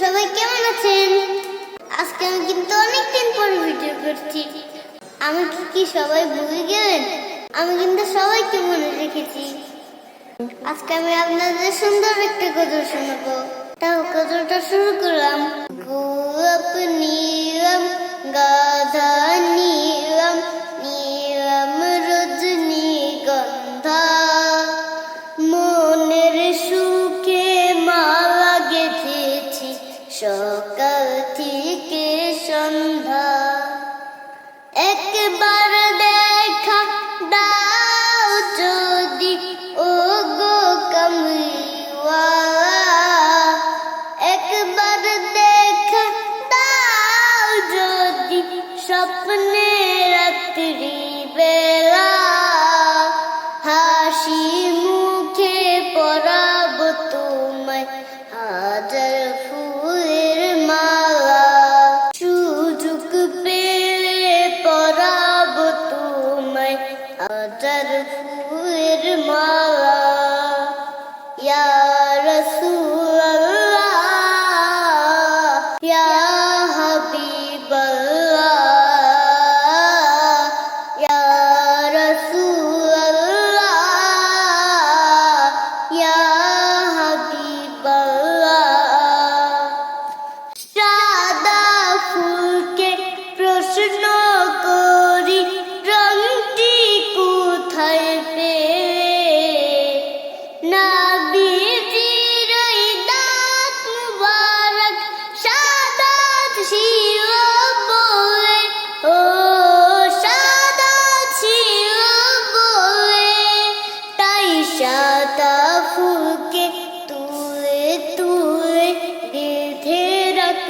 সবাই কেমন আছেন? আজকে আমি কিন্তু করছি। সবাই ভুলে গেলেন? আমি কিন্তু সবাইকে রেখেছি। আজকে আমি আপনাদের সুন্দর একটা গজল শোনাবো। তাও গজলটা শুরু করলাম সকাল থেকে সন্ধ্যা। একবার দেখা দাও যদি ও গো কমলিওয়ালা একবার দেখা দাও যদি, স্বপ্নে রাত্রি বেলা। ফুলের মালা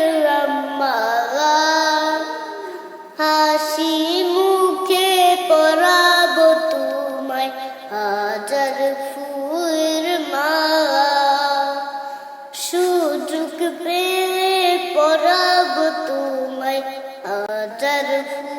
রাখলাম মালা হাসি মুখে পরাব তোমায় হাজার ফুলের মালা সুযোগ পেলে পরাব তোমায় হাজার ফুলের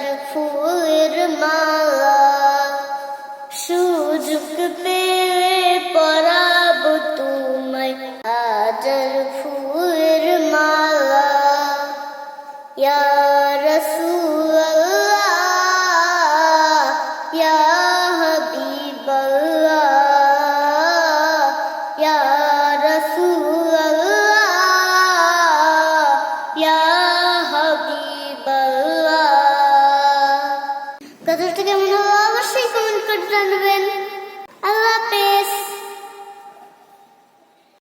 सरफूर माँ ভিডিওটা কেমন হলো অবশ্যই কমেন্ট করে জানাবেন